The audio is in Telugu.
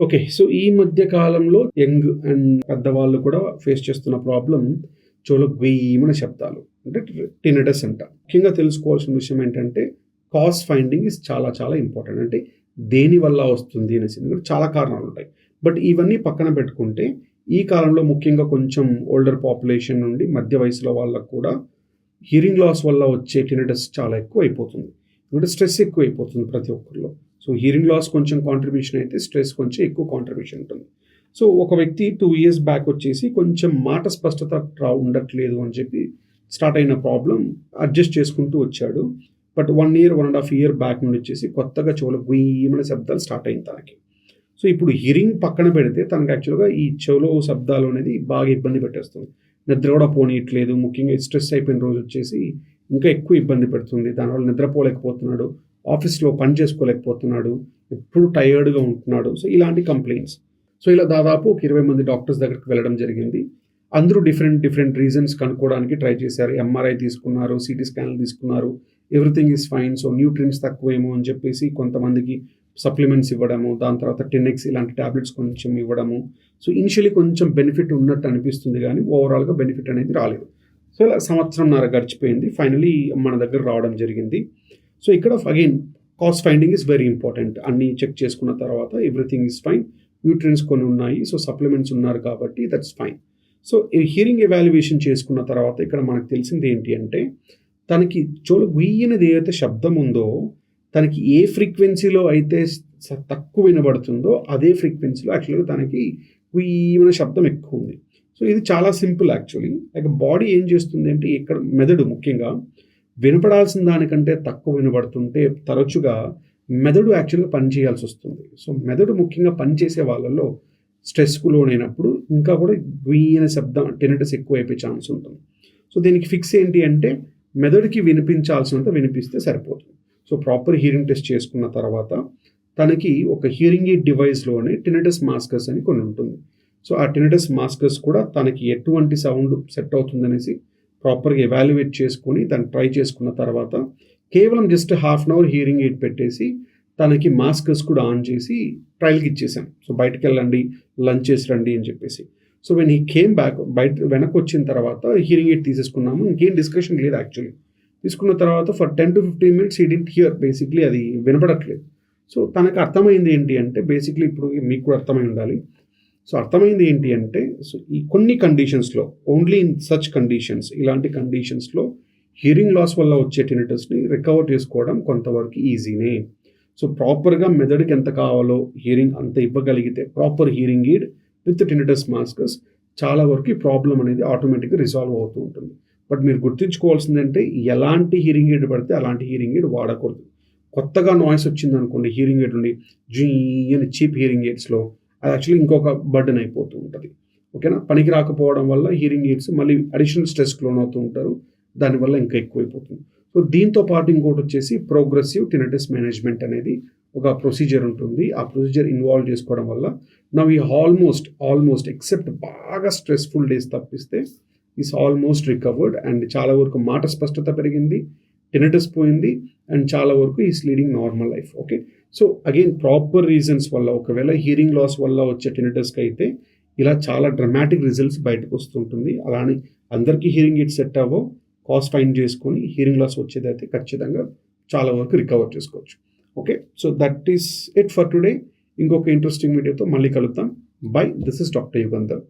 ఓకే. సో, ఈ మధ్య కాలంలో యంగ్ అండ్ పెద్దవాళ్ళు కూడా ఫేస్ చేస్తున్న ప్రాబ్లం చెవులో శబ్దాలు. అంటే టినడస్ అంట ముఖ్యంగా తెలుసుకోవాల్సిన విషయం ఏంటంటే కాజ్ ఫైండింగ్ ఇస్ చాలా చాలా ఇంపార్టెంట్. అంటే దేని వల్ల వస్తుంది అనేసి. ఎందుకంటే చాలా కారణాలుంటాయి. బట్ ఇవన్నీ పక్కన పెట్టుకుంటే ఈ కాలంలో ముఖ్యంగా కొంచెం ఓల్డర్ పాపులేషన్ నుండి మధ్య వయసులో వాళ్ళకు కూడా హియరింగ్ లాస్ వల్ల వచ్చే టినడస్ చాలా ఎక్కువ అయిపోతుంది ఎందుకంటే స్ట్రెస్ ఎక్కువైపోతుంది ప్రతి ఒక్కరిలో. సో, హియరింగ్ లాస్ కొంచెం కాంట్రిబ్యూషన్ అయితే స్ట్రెస్ కొంచెం ఎక్కువ కాంట్రిబ్యూషన్ ఉంటుంది. సో, ఒక వ్యక్తి టూ ఇయర్స్ బ్యాక్ వచ్చేసి కొంచెం మాట స్పష్టత రా ఉండట్లేదు అని చెప్పి స్టార్ట్ అయిన ప్రాబ్లం అడ్జస్ట్ చేసుకుంటూ వచ్చాడు. But one year, one and half year back నుండి వచ్చేసి కొత్తగా చెవులో గుయ్యమనే శబ్దాలు స్టార్ట్ అయింది తనకి. సో, ఇప్పుడు హియరింగ్ పక్కన పెడితే తనకు యాక్చువల్‌గా ఈ చెవులో శబ్దాలు అనేది బాగా ఇబ్బంది పెట్టేస్తుంది. నిద్ర కూడా పోనీయట్లేదు. ముఖ్యంగా స్ట్రెస్ అయిపోయిన రోజు వచ్చేసి ఇంకా ఎక్కువ ఇబ్బంది పెడుతుంది. దానివల్ల నిద్రపోలేకపోతున్నాడు. ఆఫీస్‌లో పని చేసుకోలేకపోతున్నాడు. ఎప్పుడు టయర్డ్‌గా ఉంటున్నాడు. సో, ఇలాంటి కంప్లైంట్స్ సో, ఇలా దాదాపు ఒక 20 మంది డాక్టర్స్ దగ్గరికి వెళ్ళడం జరిగింది. అందరూ డిఫరెంట్ డిఫరెంట్ రీజన్స్ కనుక్కోవడానికి ట్రై చేశారు. ఎంఆర్ఐ తీసుకున్నారు. సీటీ స్కాన్‌లు తీసుకున్నారు. Everything is fine. So, nutrients తక్కువేమో అని చెప్పేసి కొంతమందికి సప్లిమెంట్స్ ఇవ్వడము. దాని తర్వాత టెనెక్స్ ఇలాంటి టాబ్లెట్స్ కొంచెం ఇవ్వడము. సో, ఇనిషియలీ కొంచెం బెనిఫిట్ ఉన్నట్టు అనిపిస్తుంది కానీ ఓవరాల్‌గా బెనిఫిట్ అనేది రాలేదు. సో, ఇలా సంవత్సరంన్నర గడిచిపోయింది. ఫైనలీ మన దగ్గర రావడం జరిగింది. సో, ఇక్కడ again cause finding is very important. అన్నీ చెక్ చేసుకున్న తర్వాత ఎవ్రీథింగ్ ఇస్ ఫైన్. న్యూట్రియన్స్ కొన్ని ఉన్నాయి. సో, సప్లిమెంట్స్ ఉన్నారు కాబట్టి that's fine. So, hearing evaluation చేసుకున్న తర్వాత ఇక్కడ మనకు తెలిసింది ఏంటి అంటే తనకి చెవులో గుయ్యనిది ఏదైతే శబ్దం ఉందో తనకి ఏ ఫ్రీక్వెన్సీలో అయితే తక్కువ వినబడుతుందో అదే ఫ్రీక్వెన్సీలో యాక్చువల్‌గా తనకి గుయ్యమైన శబ్దం ఎక్కువ ఉంది సో, ఇది చాలా సింపుల్ యాక్చువల్లీ. లైక్ బాడీ ఏం చేస్తుంది అంటే ఇక్కడ మెదడు ముఖ్యంగా వినపడాల్సిన దానికంటే తక్కువ వినబడుతుంటే తరచుగా మెదడు యాక్చువల్‌గా పని చేయాల్సొస్తుంది. సో, మెదడు ముఖ్యంగా పనిచేసే వాళ్ళలో స్ట్రెస్‌కు లోనైనప్పుడు ఇంకా కూడా గుయ్యన శబ్దం టెనిటస్ ఎక్కువ అయిపోయే ఛాన్స్ ఉంటుంది. సో, దీనికి ఫిక్స్ ఏంటి అంటే మెదడుకి వినిపించాల్సినంత వినిపిస్తే సరిపోతుంది. సో, ప్రాపర్ హియరింగ్ టెస్ట్ చేసుకున్న తర్వాత తనకి ఒక హియరింగ్ ఎయిడ్ డివైస్‌లోనే టినిటస్ మాస్కర్స్ అని కొన్ని ఉంటుంది. సో, ఆ టినిటస్ మాస్కర్స్ కూడా తనకి ఎటువంటి సౌండ్ సెట్ అవుతుందనేసి ప్రాపర్‌గా ఎవాల్యుయేట్ చేసుకొని దాన్ని ట్రై చేసుకున్న తర్వాత కేవలం just half an hour hearing aid పెట్టేసి తనకి మాస్కర్స్ కూడా ఆన్ చేసి ట్రయల్‌కి ఇచ్చేసాం. సో, బయటికెళ్ళండి, లంచ్ చేసి రండి అని చెప్పేసి. So, when he came back బయట వెనక్కొచ్చిన తర్వాత హీరింగ్ ఎయిడ్ తీసేసుకున్నాము. ఇంకేం డిస్కషన్ లేదు యాక్చువల్లీ. తీసుకున్న తర్వాత ఫర్ 10-15 మినిట్స్ ఈ డిడ్ంట్ హియర్ బేసిక్‌లీ అది వినపడట్లేదు. సో, తనకు అర్థమైంది ఏంటి అంటే బేసిక్‌లీ ఇప్పుడు మీకు కూడా అర్థమై ఉండాలి. సో, అర్థమైంది ఏంటి అంటే సో, ఈ కొన్ని కండిషన్స్‌లో ఓన్లీ ఇన్ సచ్ కండిషన్స్ ఇలాంటి కండిషన్స్‌లో హియరింగ్ లాస్ వల్ల వచ్చే టినిటస్‌ని రికవర్ చేసుకోవడం కొంతవరకు ఈజీనే. సో, ప్రాపర్‌గా మెదడుకి ఎంత కావాలో హియరింగ్ అంత ఇవ్వగలిగితే proper hearing aid with tinnitus maskers చాలా వరకు ఈ ప్రాబ్లం అనేది ఆటోమేటిక్‌గా రిజాల్వ్ అవుతూ ఉంటుంది. బట్ మీరు గుర్తుంచుకోవాల్సిందంటే ఎలాంటి హియరింగ్ ఎయిడ్ పడితే అలాంటి హియరింగ్ ఎయిడ్ వాడకూడదు. కొత్తగా నాయిస్ వచ్చిందనుకోండి హియరింగ్ ఎయిడ్ నుండి జీ అని చీప్ హియరింగ్ ఎయిడ్స్‌లో అది యాక్చువల్లీ ఇంకొక బర్డెన్ అయిపోతూ ఉంటుంది ఓకేనా? పనికి రాకపోవడం వల్ల హీరింగ్ ఎయిడ్స్ మళ్ళీ అడిషనల్ స్ట్రెస్‌కి లోనవుతూ ఉంటారు. దానివల్ల ఇంకా ఎక్కువైపోతుంది. సో, దీంతో పాటు ఇంకోటి వచ్చేసి ప్రోగ్రెసివ్ టినటిస్ మేనేజ్‌మెంట్ అనేది ఒక ప్రొసీజర్ ఉంటుంది. ఆ ప్రొసీజర్ ఇన్వాల్వ్ చేసుకోవడం వల్ల నవ్ ఈ ఆల్మోస్ట్, ఆల్మోస్ట్ ఎక్సెప్ట్ బాగా స్ట్రెస్‌ఫుల్ డేస్ తప్పిస్తే ఈస్ ఆల్మోస్ట్ రికవర్డ్ అండ్ చాలా వరకు మాట స్పష్టత పెరిగింది. టెనటస్ పోయింది. అండ్ చాలా వరకు is leading normal life. Okay. So, again proper reasons వల్ల ఒకవేళ హియరింగ్ లాస్ వల్ల వచ్చే టినిటస్‌కైతే ఇలా చాలా డ్రమాటిక్ రిజల్ట్స్ బయటకొస్తుంటుంది. అలా అని అందరికీ హియరింగ్ ఎయిడ్ సెట్ అవ్వో కాస్ ఫైండ్ చేసుకొని హియరింగ్ లాస్ వచ్చేది అయితే ఖచ్చితంగా చాలా వరకు రికవర్ చేసుకోవచ్చు. Okay. So, that is it for today. ఇంకొక ఇంట్రెస్టింగ్ వీడియోతో మళ్ళీ కలుద్దాం. Bye. This is doctor Yugandhar.